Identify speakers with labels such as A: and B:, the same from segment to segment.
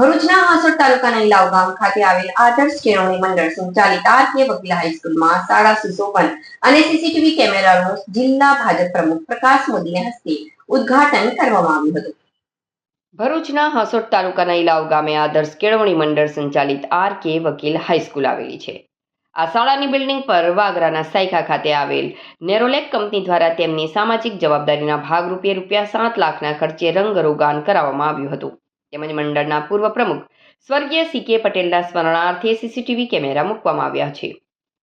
A: ભરૂચના હાંસોડ તાલુકાના ઇલાવ ગામ ખાતે આવેલ આદર્શ કેળવણી મંડળ સંચાલિત આર કે વકીલ હાઈસ્કૂલમાં શાળા સુશોભન અને સીસીટીવી કેમેરાનું જિલ્લા ભાજપ પ્રમુખ પ્રકાશ મોદીના હસ્તે ઉદ્ઘાટન કરવામાં આવ્યું હતું. ભરૂચના હાંસોડ તાલુકાના ઇલાવ ગામે આદર્શ કેળવણી મંડળ સંચાલિત આર કે વકીલ હાઈસ્કૂલ આવેલી છે. આ શાળાની બિલ્ડિંગ પર વાગરાના સાયખા ખાતે આવેલ નેરોલેક કંપની દ્વારા તેમની સામાજિક જવાબદારીના ભાગરૂપે રૂપિયા સાત લાખના ખર્ચે રંગરોગાન કરાવવામાં આવ્યું હતું. તેમજ મંડળના પૂર્વ પ્રમુખ સ્વર્ગીય સી કે પટેલના સ્મરણાર્થે સીસીટીવી કેમેરા મૂકવામાં આવ્યા છે.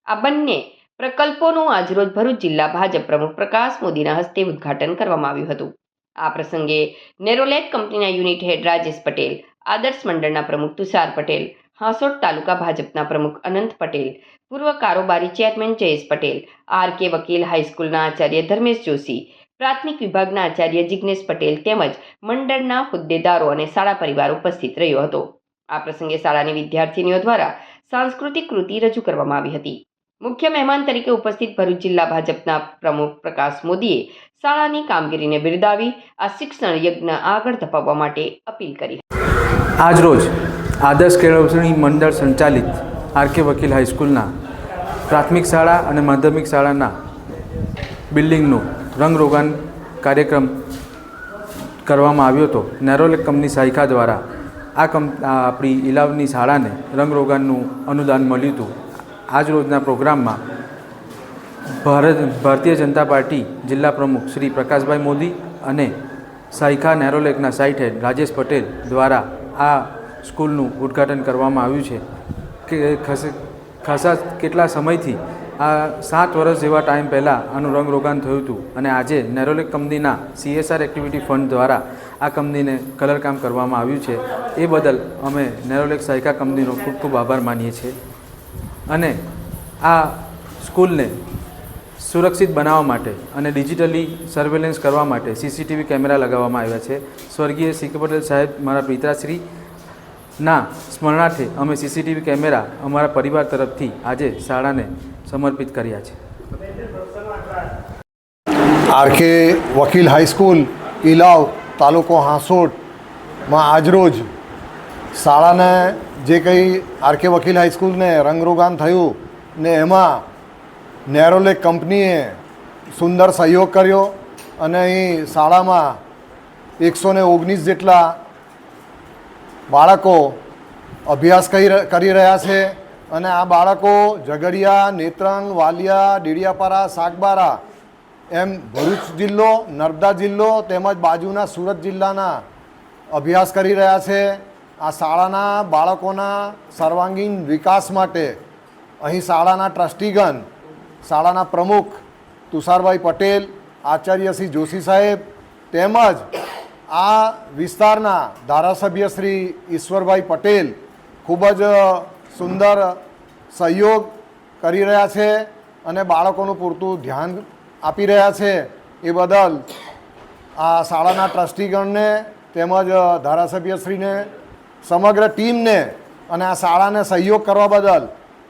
A: આ બંને પ્રકલ્પોનું આજરોજ ભરૂચ જિલ્લા ભાજપ પ્રમુખ પ્રકાશ મોદીના હસ્તે ઉદ્ઘાટન કરવામાં આવ્યું હતું. આ પ્રસંગે નેરોલેક કંપનીના યુનિટ હેડ રાજેશ પટેલ, આદર્શ મંડળના પ્રમુખ તુષાર પટેલ, હાંસોટ તાલુકા ભાજપના પ્રમુખ અનંત પટેલ, પૂર્વ કારોબારી chairman Jayesh Patel, R K વકીલ હાઈસ્કૂલના આચાર્ય ધર્મેશ જોશી પ્રાથમિક વિભાગના આચાર્ય જિજ્ઞેશ પટેલ તેમજ મંડળના હોદ્દેદારો અને શાળા પરિવાર ઉપસ્થિત રહ્યો હતો. આ પ્રસંગે શાળાની વિદ્યાર્થીનીઓ દ્વારા સાંસ્કૃતિક કૃતિ રજૂ કરવામાં આવી હતી. મુખ્ય મહેમાન તરીકે ઉપસ્થિત ભરૂચ જિલ્લા ભાજપના પ્રમુખ પ્રકાશ મોદીએ શાળાની કામગીરીને બિરદાવી, આ શિક્ષણ યજ્ઞ આગળ ધપાવવા માટે અપીલ કરી
B: આજરોજ આદર્શ કેળવણી મંડળ સંચાલિત આર કે વકીલ હાઈસ્કૂલના પ્રાથમિક શાળા અને માધ્યમિક શાળાના બિલ્ડિંગનું રંગરોગાન કાર્યક્રમ કરવામાં આવ્યો હતો. નેરોલેક કંપની સાયકા દ્વારા આ કંપ આપણી ઇલાવની શાળાને રંગરોગાનનું અનુદાન મળ્યું હતું. આજ રોજના પ્રોગ્રામમાં ભારત, ભારતીય જનતા પાર્ટી જિલ્લા પ્રમુખ શ્રી પ્રકાશભાઈ મોદી અને સાયખા નેરોલેકના સાઇટ હેડ રાજેશ પટેલ દ્વારા આ સ્કૂલનું ઉદ્ઘાટન કરવામાં આવ્યું છે. કે ખાસા કેટલા સમયથી આ સાત વર્ષ જેવા ટાઈમ પહેલાં આનું રંગરોગાન થયું હતું અને આજે નેરોલેક કંપનીના સીએસઆર એક્ટિવિટી ફંડ દ્વારા આ કંપનીને કલરકામ કરવામાં આવ્યું છે. એ બદલ અમે નેરોલેક સાયકા કંપનીનો ખૂબ ખૂબ આભાર માનીએ છીએ. અને આ સ્કૂલને સુરક્ષિત બનાવવા માટે અને ડિજિટલી સર્વેલન્સ કરવા માટે સીસીટીવી કેમેરા લગાવવામાં આવ્યા છે. સ્વર્ગીય સી કે પટેલ સાહેબ, મારા પિતાશ્રી ના સ્મરણાર્થે અમે સીસીટીવી કેમેરા અમારા પરિવાર તરફથી આજે શાળાને સમર્પિત કર્યા છે.
C: આરકે વકીલ હાઈસ્કૂલ ઇલાવ તાલુકો હાંસોટમાં આજરોજ શાળાને જે કંઈ આરકે વકીલ હાઈસ્કૂલને રંગરોગાન થયું ને એમાં નેરોલેક કંપનીએ સુંદર સહયોગ કર્યો અને અહીં શાળામાં એકસો ને ઓગણીસ જેટલા બાળકો અભ્યાસ કરી રહ્યા છે. અને આ બાળકો ઝઘડિયા, નેત્રંગ, વાલિયા, ડેડિયાપારા, સાગબારા, એમ ભરૂચ જિલ્લો, નર્મદા જિલ્લો તેમજ બાજુના સુરત જિલ્લાના અભ્યાસ કરી રહ્યા છે. આ શાળાના બાળકોના સર્વાંગીણ વિકાસ માટે અહીં શાળાના ટ્રસ્ટીગણ, શાળાના પ્રમુખ તુષારભાઈ પટેલ, આચાર્ય શ્રી જોશી સાહેબ તેમજ આ વિસ્તારના ધારાસભ્ય શ્રી ઈશ્વરભાઈ પટેલ ખૂબ જ સુંદર સહયોગ કરી રહ્યા છે અને બાળકોનું પૂરતું ધ્યાન આપી રહ્યા છે એ બદલ આ શાળાના ટ્રસ્ટીગણને તેમજ ધારાસભ્યશ્રીને, સમગ્ર ટીમને અને આ શાળાને સહયોગ કરવા બદલ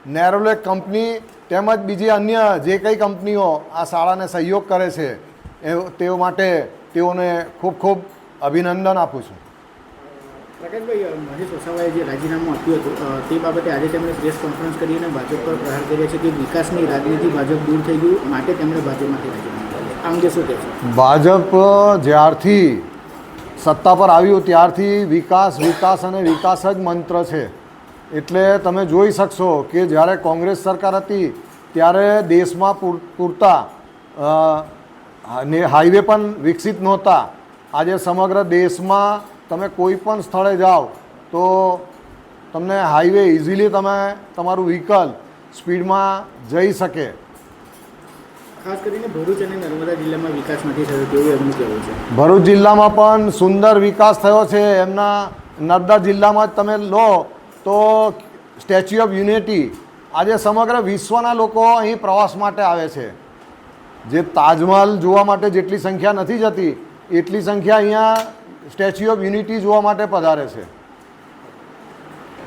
C: નેરોલેક કંપની તેમજ બીજી અન્ય જે કંઈ કંપનીઓ આ શાળાને સહયોગ કરે છે, એ તેઓ માટે તેઓને ખૂબ ખૂબ અભિનંદન આપું છું.
D: પ્રકાશભાઈ મહેશ વસાવાએ જે રાજીનામું આપ્યું હતું તે બાબતે આજે તેમણે પ્રેસ કોન્ફરન્સ કરીને ભાજપ પર પ્રહાર કર્યો છે કે વિકાસની રાજનીતિ ભાજપ દૂર થઈ ગયું માટે તેમણે ભાજપમાંથી રાજીનામું આ અંગે શું કહેશો?
C: ભાજપ જ્યારથી સત્તા પર આવ્યું, ત્યારથી વિકાસ વિકાસ અને વિકાસ જ મંત્ર છે. એટલે તમે જોઈ શકશો કે જ્યારે કોંગ્રેસ સરકાર હતી, ત્યારે દેશમાં પૂરતા હાઈવે પણ વિકસિત નહોતા. આજે સમગ્ર દેશમાં તમે કોઈ પણ સ્થળે જાઓ તો તમને હાઈવે ઇઝીલી તમે તમારું વ્હીકલ સ્પીડમાં જઈ શકે.
D: ખાસ કરીને ભરૂચ અને નર્મદા જિલ્લામાં વિકાસ નથી થયો તેવું એમનું કહેવું છે.
C: ભરૂચ જિલ્લામાં પણ સુંદર વિકાસ થયો છે. એમના નર્મદા જિલ્લામાં જ તમે લો તો સ્ટેચ્યુ ઓફ યુનિટી આજે સમગ્ર વિશ્વના લોકો અહીં પ્રવાસ માટે આવે છે. જે તાજમહલ જોવા માટે જેટલી સંખ્યા નથી જતી એટલી સંખ્યા અહીંયા સ્ટેચ્યુ ઓફ યુનિટી જોવા માટે પધારે છે.